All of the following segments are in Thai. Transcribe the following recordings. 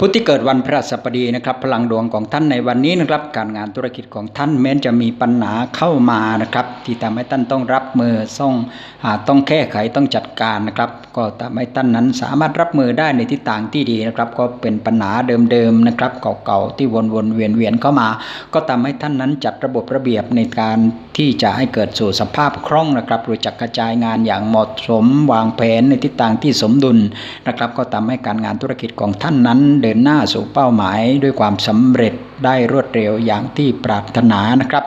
ผู้ที่เกิดวันพฤหัสบดีนะครับพลังดวงของท่านในวันนี้นะครับการงานธุรกิจของท่านแม้จะมีปัญหาเข้ามานะครับที่ทำให้ท่านต้องรับมือต้องต้องแก้ไขต้องจัดการนะครับก็ทำให้ท่านนั้นสามารถรับมือได้ในทิศทางที่ดีนะครับก็เป็นปัญหาเดิมๆนะครับเก่าๆที่วนๆเวียนๆเข้ามา ก็ทำให้ท่านนั้นจัดระบบระเบียบในการ ที่จะให้เกิดสู่สภาพคล่องนะครับรู้จักกระจายงานอย่างเหมาะสมวางแผนในทิศทางที่สมดุลนะครับ ก็ทำให้การงานธุรกิจของท่านนั้น เดินหน้าสู่เป้าหมาย ด้วยความสำเร็จได้รวดเร็วอย่างที่ปรารถนานะครับ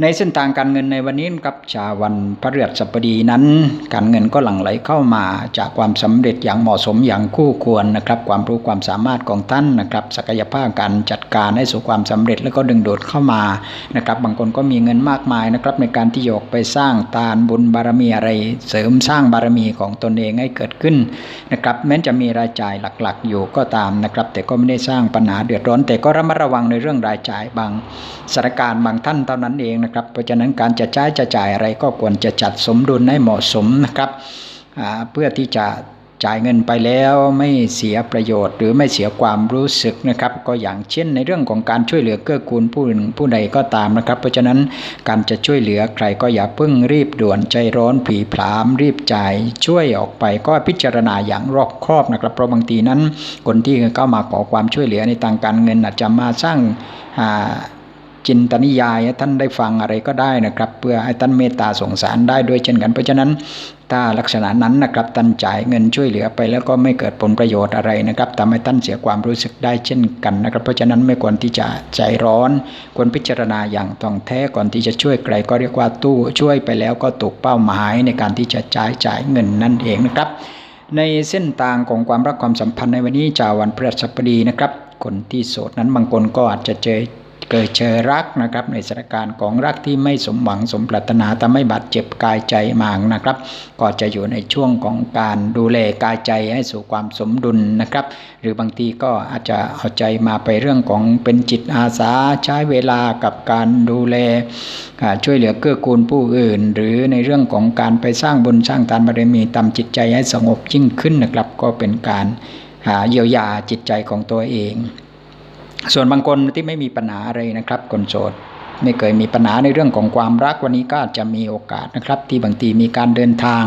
ในเส้นทางการเงินในวันนี้ครับชาวันพฤหัสบดีนั้น การเงินก็หลั่งไหลเข้ามาจากความสำเร็จอย่างเหมาะสมอย่างคู่ควรนะครับ ความรู้ความสามารถของท่านนะครับ ศักยภาพการจัดการให้สู่ความสำเร็จแล้วก็ดึงดูดเข้ามานะครับ บางคนก็มีเงินมากมายนะครับ ในการที่โยกไปสร้างทานบุญบารมีอะไร เสริมสร้างบารมีของตนเองให้เกิดขึ้นนะครับ แม้จะมีรายจ่ายหลักๆ อยู่ก็ตามนะครับ แต่ก็ไม่ได้สร้างปัญหาเดือดร้อน แต่ก็ระมัดระวังในเรื่องรายจ่ายบางสถานการณ์บางท่านเท่านั้นเองนะครับ เพราะฉะนั้นการจะใช้จะจ่ายอะไรก็ควรจะจัดสมดุลให้เหมาะสมนะครับเพื่อที่จะจ่ายเงินไปแล้วไม่เสียประโยชน์ หรือไม่เสียความรู้สึกนะครับ ก็อย่างเช่นในเรื่องของการช่วยเหลือเกื้อกูลผู้อื่นผู้ใดก็ตามนะครับ เพราะฉะนั้นการจะช่วยเหลือใครก็อย่าเพิ่งรีบด่วนใจร้อนผีผาม รีบจ่ายช่วยออกไปก็พิจารณาอย่างรอบครอบนะครับเพราะบางทีนั้นคนที่เข้ามาขอความช่วยเหลือในทางการเงินอาจจะมาสร้าง จินตนิยายท่านได้ฟังอะไรก็ได้นะครับ เพื่อให้ท่านเมตตาสงสารได้ด้วยเช่นกัน เพราะฉะนั้นถ้าลักษณะนั้นนะครับท่านจ่ายเงินช่วยเหลือไปแล้วก็ไม่เกิดผลประโยชน์อะไรนะครับทำให้ท่านเสียความรู้สึกได้เช่นกันนะครับ เพราะฉะนั้นไม่ควรที่จะใจร้อน ควรพิจารณาอย่างตรงแท้ก่อนที่จะช่วยใครก็เรียกว่าตู้ช่วยไปแล้วก็ตกเป้าหมายในการที่จะจ่ายจ่ายเงินนั่นเองนะครับ ในเส้นทางของความรักความสัมพันธ์ในวันนี้จาวันพฤหัสบดีนะครับคนที่โสดนั้นบางคนก็อาจจะเจอ เกิดเจอรักนะครับในสถานการณ์ของรักที่ไม่สมหวังสมปรารถนาทำให้บาดเจ็บกายใจมากนะครับ ก็จะอยู่ในช่วงของการดูแลกายใจให้สู่ความสมดุลนะครับ หรือบางทีก็อาจจะเอาใจมาไปเรื่องของเป็นจิตอาสาใช้เวลากับการดูแลช่วยเหลือเกื้อกูลผู้อื่น หรือในเรื่องของการไปสร้างบุญสร้างทานบารมีทำจิตใจให้สงบยิ่งขึ้นนะครับ ก็เป็นการหาเยียวยาจิตใจของตัวเอง ส่วนบางคนที่ไม่มีปัญหาอะไรนะครับคนโสดไม่เคยมีปัญหาในเรื่องของความรักวันนี้ก็อาจจะมีโอกาสนะครับ ที่บางทีมีการเดินทาง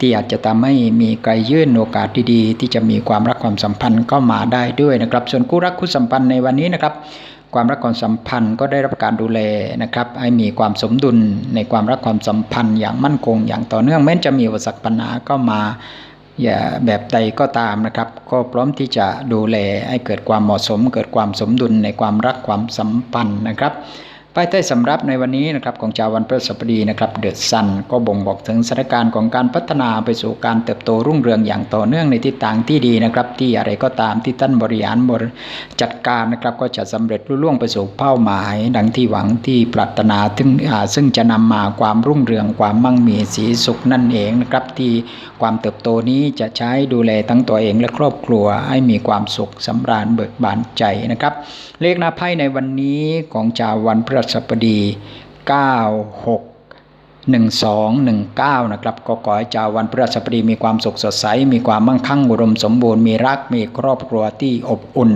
ที่อาจจะทำให้มีไกลยื่นโอกาสดีๆ ที่จะมีความรักความสัมพันธ์เข้ามาได้ด้วยนะครับ ส่วนคู่รักคู่สัมพันธ์ในวันนี้นะครับ ความรักความสัมพันธ์ก็ได้รับการดูแลนะครับ ให้มีความสมดุลในความรักความสัมพันธ์อย่างมั่นคง อย่างต่อเนื่องแม้จะมีอุปสรรคปัญหาก็มา อย่าแบบใดก็ตามนะครับ ก็พร้อมที่จะดูแลให้เกิดความเหมาะสม เกิดความสมดุลในความรักความสัมพันธ์นะครับ ป้ายใต้สำรับในวันนี้นะครับของชาววันพฤหัสบดีนะครับเดอะซันก็บ่งบอกถึงสถานการณ์ของการพัฒนาไปสู่การเติบโตรุ่งเรืองอย่างต่อเนื่องในทิศทางที่ดีนะครับ ที่อะไรก็ตามที่ท่านบริหารบริจัดการนะครับก็จะสำเร็จรุ่ล่วงไปสู่เป้าหมาย ดังที่หวังที่ปรารถนาถึงซึ่งจะนำมาความรุ่งเรืองความมั่งมีสีสุขนั่นเองนะครับที่ความเติบโตนี้จะใช้ดูแลทั้งตัวเองและครอบครัวให้มีความสุขสำราญเบิกบานใจนะครับ เลขหน้าไพ่ในวันนี้ของชาววันพฤหัสบดี 96 1219 นะครับก็ขอให้ชาววันพฤหัสบดีมีความสุขสดใส มีความมั่งคั่งอุดมสมบูรณ์ มีรัก มีครอบครัวที่อบอุ่น